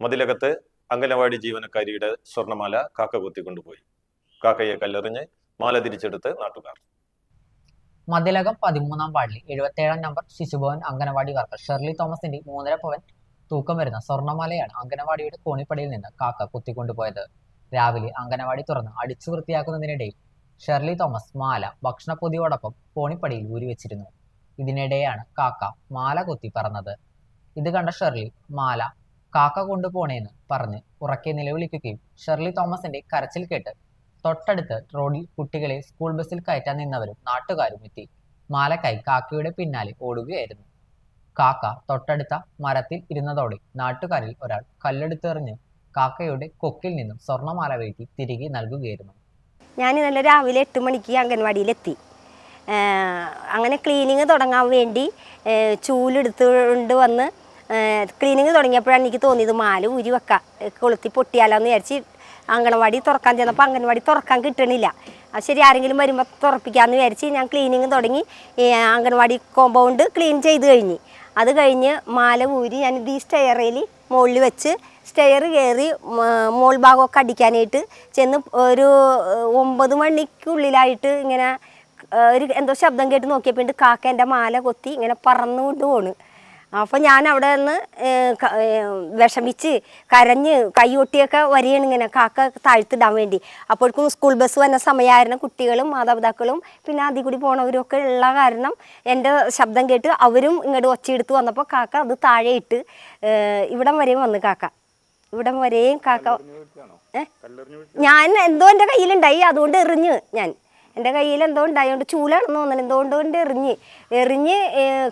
മതിലകത്ത് അംഗനവാടി ജീവനക്കാരിയുടെ സ്വർണമാല കാക്ക കൊത്തിക്കൊണ്ടുപോയി. കാക്കയെ കല്ലെറിഞ്ഞ് മാല തിരിച്ചെടുത്ത് നാട്ടുകാർ. മതിലകം പതിമൂന്നാം വാർഡിൽ എഴുപത്തേഴാം number Shishubhavan anganwadi worker Shirley തോമസിന്റെ മൂന്നര പവൻ തൂക്കം വരുന്ന സ്വർണമാലയാണ് അംഗനവാടിയുടെ കോണിപ്പടിയിൽ നിന്ന് കാക്ക കുത്തിക്കൊണ്ടുപോയത്. രാവിലെ അംഗനവാടി തുറന്ന് അടിച്ചു വൃത്തിയാക്കുന്നതിനിടയിൽ ഷെർലി തോമസ് മാല ഭക്ഷണപ്പൊതിയോടൊപ്പം കോണിപ്പടിയിൽ ഊരിവെച്ചിരുന്നു ഇതിനിടെയാണ് കാക്ക മാല കുത്തി പറന്നത്. ഇത് കണ്ട ഷെർലി മാല കാക്ക കൊണ്ടുപോണേന്ന് പറഞ്ഞ് ഉറക്കെ നിലവിളിക്കുകയും ഷെർലി തോമസിന്റെ കരച്ചിൽ കേട്ട് തൊട്ടടുത്ത് റോഡിൽ കുട്ടികളെ സ്കൂൾ ബസ്സിൽ കയറ്റാൻ നിന്നവരും നാട്ടുകാരും എത്തി. മാലക്കായി കാക്കയുടെ പിന്നാലെ ഓടുകയായിരുന്നു. കാക്ക തൊട്ടടുത്ത മരത്തിൽ ഇരുന്നതോടെ നാട്ടുകാരിൽ ഒരാൾ കല്ലെടുത്തെറിഞ്ഞ് കാക്കയുടെ കൊക്കിൽ നിന്നും സ്വർണമാല വീഴ്ത്തി തിരികെ നൽകുകയായിരുന്നു. ഞാൻ ഇന്നലെ രാവിലെ എട്ട് മണിക്ക് അംഗൻവാടിയിലെത്തി. അങ്ങനെ ക്ലീനിങ് തുടങ്ങാൻ വേണ്ടി ചൂലെടുത്തുകൊണ്ട് വന്ന് ക്ലീനിങ് തുടങ്ങിയപ്പോഴാണ് എനിക്ക് തോന്നിയത് മാല ഊരി വെക്കാം. കൊളുത്തി പൊട്ടിയാലോ എന്ന് വിചാരിച്ച് അങ്കണവാടി തുറക്കാൻ ചെന്നപ്പോൾ അംഗൻവാടി തുറക്കാൻ കിട്ടണില്ല. അത് ശരി ആരെങ്കിലും വരുമ്പോൾ തുറപ്പിക്കാമെന്ന് വിചാരിച്ച് ഞാൻ ക്ലീനിങ് തുടങ്ങി. അംഗൻവാടി കോമ്പൗണ്ട് ക്ലീൻ ചെയ്ത് കഴിഞ്ഞ്. അത് കഴിഞ്ഞ് മാല ഊരി ഞാൻ ഈ സ്റ്റെയറിൽ മുകളിൽ വെച്ച് സ്റ്റെയർ കയറി മോൾ ഭാഗമൊക്കെ അടിക്കാനായിട്ട് ചെന്ന് ഒരു ഒമ്പത് മണിക്കുള്ളിലായിട്ട് ഇങ്ങനെ ഒരു എന്തോ ശബ്ദം കേട്ട് നോക്കിയപ്പോൾ കാക്ക എന്റെ മാല കൊത്തി ഇങ്ങനെ പറന്നുകൊണ്ട് പോണ്. അപ്പോൾ ഞാൻ അവിടെ നിന്ന് വിഷമിച്ച് കരഞ്ഞ് കൈയൊട്ടിയൊക്കെ വരികയാണ് ഇങ്ങനെ കാക്ക താഴ്ത്തിടാൻ വേണ്ടി. അപ്പോഴേക്കും സ്കൂൾ ബസ് വന്ന സമയമായിരുന്ന കുട്ടികളും മാതാപിതാക്കളും. പിന്നെ അതിൽ കൂടി പോണവരും ഒക്കെ ഉള്ള കാരണം എന്റെ ശബ്ദം കേട്ട് അവരും ഇങ്ങോട്ട് ഒച്ചയെടുത്ത് വന്നപ്പോൾ കാക്ക അത് താഴെ ഇട്ട് ഇവിടം വരെയും വന്ന് കാക്ക. ഇവിടം വരെയും കാക്ക? ഞാൻ എന്തോ എന്റെ കയ്യിലുണ്ടായി അതുകൊണ്ട് എറിഞ്ഞ് ഞാൻ. എന്റെ കയ്യിൽ എന്തോ ഉണ്ടായതുകൊണ്ട് ചൂലാണെന്ന് തോന്നുന്നു. എന്തുകൊണ്ട് കൊണ്ട് എറിഞ്ഞ്. എറിഞ്ഞ്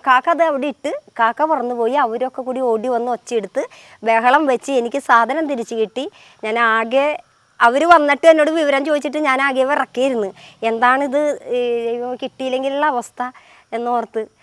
കാക്ക അത് അവിടെ ഇട്ട് കാക്ക പറന്നു പോയി അവരൊക്കെ കൂടി ഓടി വന്ന് ഒച്ചയെടുത്ത് ബഹളം വെച്ച് എനിക്ക് സാധനം തിരിച്ചു കിട്ടി. ഞാൻ ആകെ അവർ വന്നിട്ട് എന്നോട് വിവരം ചോദിച്ചിട്ട് ഞാൻ ആകെ വിറക്കിയിരുന്നു എന്താണിത്? കിട്ടിയില്ലെങ്കിലുള്ള അവസ്ഥ എന്നോർത്ത്.